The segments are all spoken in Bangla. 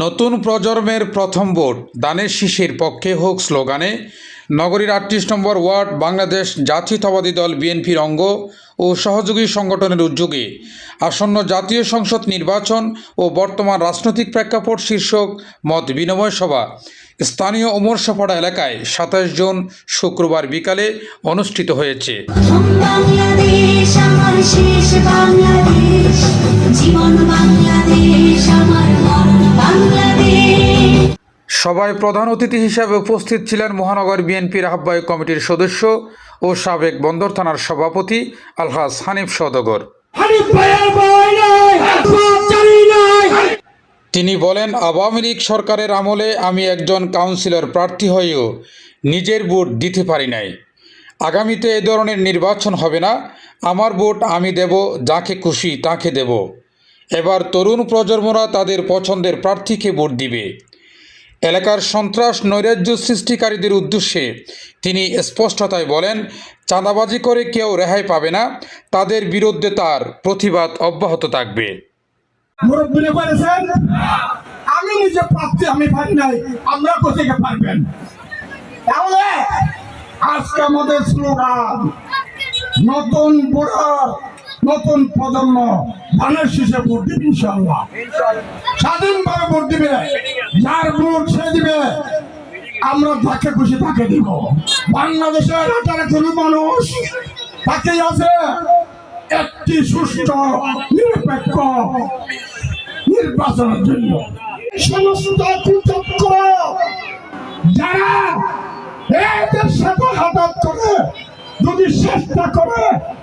নতুন প্রজন্মের প্রথম ভোট দানের শীষের পক্ষে হোক স্লোগানে। নগরীর আটত্রিশ নম্বর ওয়ার্ড বাংলাদেশ জাতীয়তাবাদী দল বিএনপির অঙ্গ ও সহযোগী সংগঠনের উদ্যোগে আসন্ন জাতীয় সংসদ নির্বাচন ও বর্তমান রাজনৈতিক প্রেক্ষাপট শীর্ষক মত বিনিময় সভা। স্থানীয় উমরসাপাড়া এলাকায় সাতাশ জুন শুক্রবার বিকালে অনুষ্ঠিত হয়েছে। জীবন বাংলাদেশ, আমার সভায় প্রধান অতিথি হিসাবে উপস্থিত ছিলেন মহানগর বিএনপির আহ্বায়ক কমিটির সদস্য ও সাবেক বন্দর থানার সভাপতি আলহাজ হানিফ সদগর। তিনি বলেন আওয়ামী লীগ সরকারের আমলে আমি একজন কাউন্সিলর প্রার্থী হয়েও নিজের ভোট দিতে পারি নাই। আগামীতে এ ধরনের নির্বাচন হবে না আমার ভোট আমি দেব যাকে খুশি তাকে দেব। এবার তরুণ প্রজন্মরা তাদের পছন্দের প্রার্থীকে ভোট দিবে। এলাকার সন্ত্রাস নৈরাজ্য সৃষ্টিকারীদের উদ্দেশ্যে তিনি স্পষ্টতায় বলেন, চাঁদাবাজি করে কেউ রেহাই পাবে না, তাদের বিরুদ্ধে তার প্রতিবাদ অব্যাহত থাকবে। আমরা কোথেকে পারবেন? আজকে আমাদের স্লোগান নতুন নতুন প্রজন্ম ধানের শীষে ভোট দিবে ইনশাল্লাহ স্বাধীনভাবে ভোট দিবে, যার ভোট সে দিবে। আমরা যাকে খুশি তাকে দিব। বাংলাদেশের আঠারো কোটি মানুষ, তাকেই আছে একটি সুষ্ঠু, নিরপেক্ষ নির্বাচনের জন্য। সমস্ত যারা এদের সাথে হাতাত করে যদি চেষ্টা করে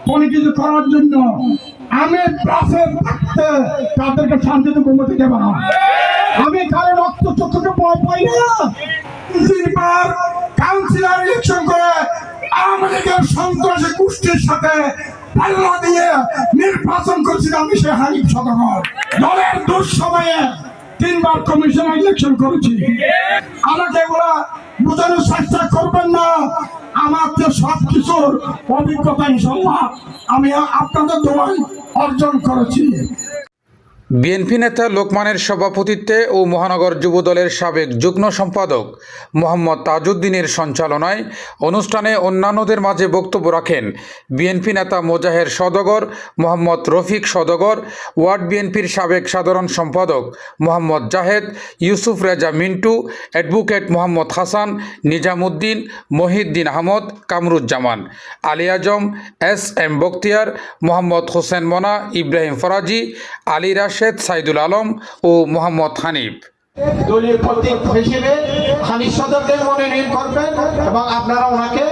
কোনো কিছু করার জন্য আমি থাকতে তাদেরকে শান্তিতে ঘুমোতে দেব না। আমি কারও রক্ত চক্ষুকে পাই না। ইলেকশন করে সাথে নির্বাচন আমি সে তিনবার ইলেকশন করেছি। আমাকে এগুলা বোঝানোর চেষ্টা করবেন না। আমার যে সব কিছুর অভিজ্ঞতা আমি আপনাদের দোয়াই অর্জন করেছি। বিএনপি নেতা লোকমানের সভাপতিত্বে ও মহানগর যুবদলের সাবেক যুগ্ম সম্পাদক মোহাম্মদ তাজউদ্দিনের সঞ্চালনায় অনুষ্ঠানে অন্যান্যদের মাঝে বক্তব্য রাখেন বিএনপি নেতা মোজাহের সদগর মোহাম্মদ রফিক সদগর, ওয়ার্ড বিএনপির সাবেক সাধারণ সম্পাদক Mohammad Zahed, Yusuf Reza Mintu, advocate Mohammad Hasan, Nizamuddin, Mohiuddin Ahmad, Kamruzzaman, Ali Azam, S M Bakhtiar, Mohammad Hossain Mona, Ibrahim Faraji, Ali Rashed Saidul Alam ও মোহাম্মদ হানিফ। দলীয় প্রতীক হিসেবে হানিফ সদরকে মনোনয়ন করবেন এবং আপনারা ওনাকে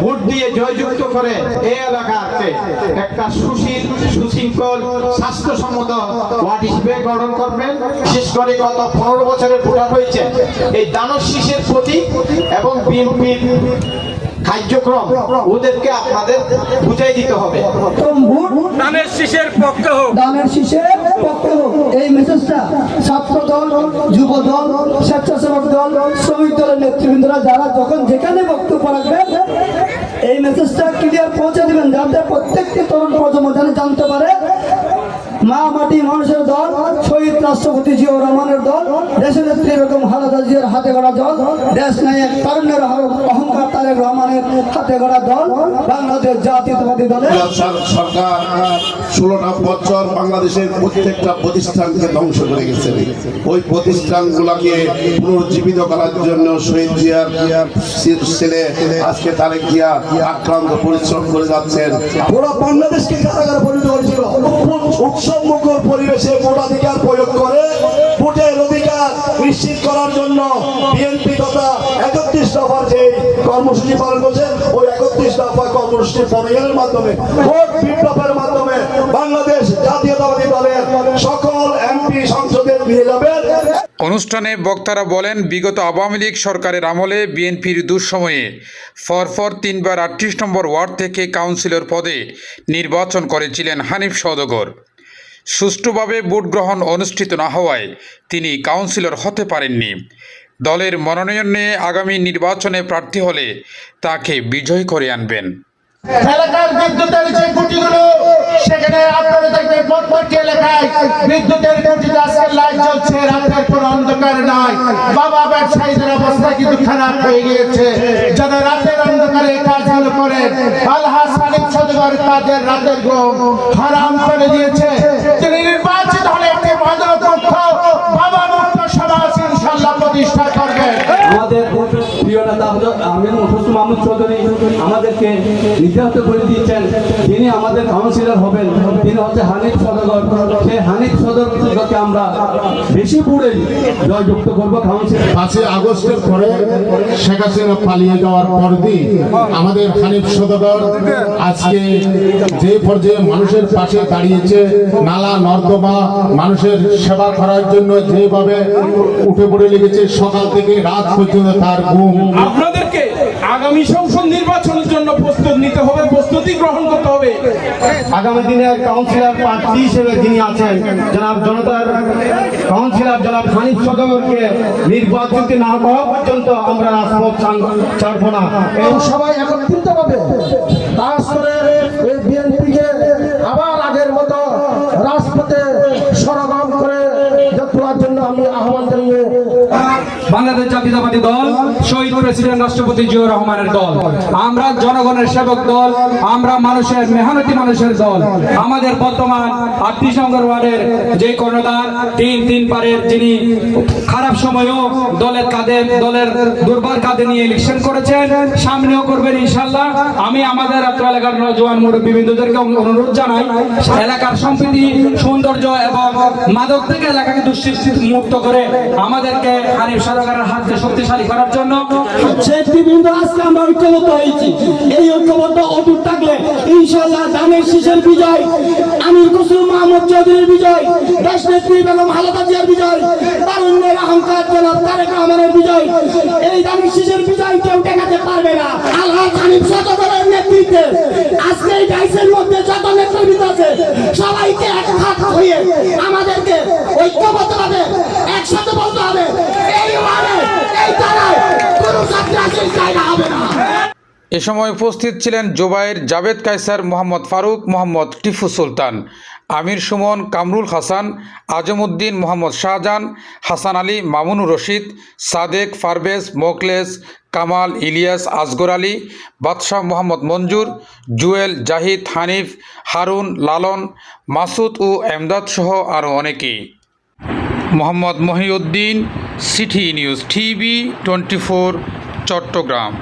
ভোট দিয়ে জয়যুক্ত করে এই এলাকাকে একটা সুশীল সুশৃঙ্খল স্বাস্থ্যসম্মত ওয়ার্ড হিসেবে গঠন করবেন। বিশেষ করে গত পনেরো বছরের ভোটার হয়েছে এই দানব শীষের প্রতীক এবং বিএনপির কার্যক্রম ওদেরকে আপনাদের বুঝাই দিতে হবে। ধানের শীষের পক্ষে হোক। দানের শীষে পক্ষে মেসেজটা ছাত্র দল, যুব দল, স্বেচ্ছাসেবক দল, শ্রমিক দলের নেতৃবৃন্দরা যারা যখন যেখানে বক্তব্য রাখবেন এই মেসেজটা ক্লিয়ার পৌঁছে দিবেন যাতে প্রত্যেকটি তরুণ প্রজন্ম জানতে পারে মা মাটি মানুষের দল শহীদ রাষ্ট্রপতি জিয়াউর রহমানের দল দেশের নেত্রী বেগম খালেদা জিয়ার হাতে গড়া দল দেশ নায়ক তারুণ্যের অহংকার তারেক রহমানের হাতে গড়া দল বাংলাদেশ জাতীয়তাবাদী দলের সর- সরকার ষোলোটা বছর বাংলাদেশের প্রত্যেকটা প্রতিষ্ঠানকে ধ্বংস করে গেছে ওই প্রতিষ্ঠানগুলোকে পুনর্জীবিত করার জন্য শহীদ জিয়ার ছেলে আজকে তারেক জিয়া আক্রান্ত পরিশ্রম করে যাচ্ছেন। পুরো বাংলাদেশকে কারাগারে পরিণত করেছিল। মুখর পরিবেশে ভোটাধিকার প্রয়োগ করে ভোটের অধিকার নিশ্চিত করার জন্য বিএনপি তথা একত্রিশ দফার যে কর্মসূচি পালন করছে, ওই একত্রিশ দফা কর্মসূচি প্রণয়নের মাধ্যমে, ভোট বিপ্লবের মাধ্যমে বাংলাদেশ জাতীয়তাবাদী দলের সকল এমপি সংসদে নিয়ে যাবেন অনুষ্ঠানে বক্তারা বলেন, বিগত আওয়ামী লীগ সরকারের আমলে বিএনপির দুঃসময়ে ফরফর তিনবার আটত্রিশ নম্বর ওয়ার্ড থেকে কাউন্সিলর পদে নির্বাচন করেছিলেন হানিফ সওদাগর। সুষ্ঠুভাবে ভোট গ্রহণ অনুষ্ঠিত না হওয়ায় তিনি কাউন্সিলর হতে পারেননি। দলের মনোনয়ন নিয়ে আগামী নির্বাচনে প্রার্থী হলে তাকে বিজয় করে আনবেন। অন্ধকার নাই। বাবা অবস্থা কিন্তু খারাপ হয়ে গিয়েছে। যারা অন্ধকারে তাদের রাতের হারাম করে দিয়েছে। আমাদেরকে করে দিয়েছেন। আমাদের কাউন্সিলর হবেন, তিনি হচ্ছে হানিফ সেই হানিফ আমরা বেশি পুড়ে জয়যুক্ত করব কাউন্সিলর। পাঁচই আগস্টের পরে শেখ হাসিনা পালিয়ে যাওয়ার পরদিন আমাদের সদর আজকে যে পর্যায়ে মানুষের পাশে দাঁড়িয়েছে, নালা, নর্দমা, মানুষের সেবা করার জন্য যেভাবে উঠে পড়ে লেগেছে, সকাল থেকে রাত পর্যন্ত তার ঘুম আপনাদেরকে আগামী সংসদ নির্বাচনের জন্য প্রস্তুত নিতে হবে প্রস্তুতি গ্রহণ করতে হবে। আগামী দিনের কাউন্সিলর প্রার্থী হিসেবে যিনি আছেন জনাব জনতার কাউন্সিলর জনাব হানিফ সদগরকে নির্বাচিত না হওয়া পর্যন্ত আমরা রাজপথ ছাড়বো না। এবং সবাই একত্রিত হবে কাজ করে এই বিএনপিকে আবার আগের মতো রাজপথে সরগম করে তোলার জন্য আমি আহ্বান বাংলাদেশ জাতীয়তাবাদী দল শহীদ প্রেসিডেন্ট রাষ্ট্রপতি জিয়াউর রহমানের দল। আমরা জনগণের সেবক দল আমরা মানুষের মেহনতি মানুষের দল। আমাদের বর্তমান নম্বর ওয়ার্ডের যে কর্ণধার তিন তিন পারের যিনি খারাপ সময়েও দলের কাঁধে দলের দুর্বার কাঁধে নিয়ে ইলেকশন করেছেন সামনেও করবেন ইনশাল্লাহ আমি আমাদের আত্ম এলাকার নজওয়ান মুরব্বীবৃন্দদেরকে অনুরোধ জানাই এলাকার সম্প্রীতি সৌন্দর্য এবং মাদক থেকে এলাকাকে দুশ্চিন্তি মুক্ত করে আমাদেরকে হানিফ সরকারের হাতকে শক্তিশালী করার জন্য বিজয় এই শীষের কেউ পারবে না। আল্লাহ নেতৃত্বে। ডাইসের মধ্যে আছে, সবাইকে এক হাত হয়ে আমাদেরকে ঐক্যবদ্ধভাবে একসাথে বলতে হবে এই ওয়ার্ডে এই তারায় কোনো সন্ত্রাসের জায়গা হবে না এ সময় উপস্থিত ছিলেন জোবাইর জাভেদ কায়সার মোহাম্মদ ফারুক, মোহাম্মদ টিফু সুলতান, আমির সুমন, কামরুল হাসান আজমউদ্দিন মোহাম্মদ শাহজাহান, হাসান আলী, মামুনুর রশিদ, সাদেক, ফারবেজ মোকলেস কামাল, ইলিয়াস, আসগর আলী, বাদশাহ মোহাম্মদ মঞ্জুর, জুয়েল, জাহিদ, হানিফ, হারুন, লালন, মাসুদ ও এমদাদ সহ আরও অনেকে। Mohammad Mohiuddin, city news TV, twenty Chattogram.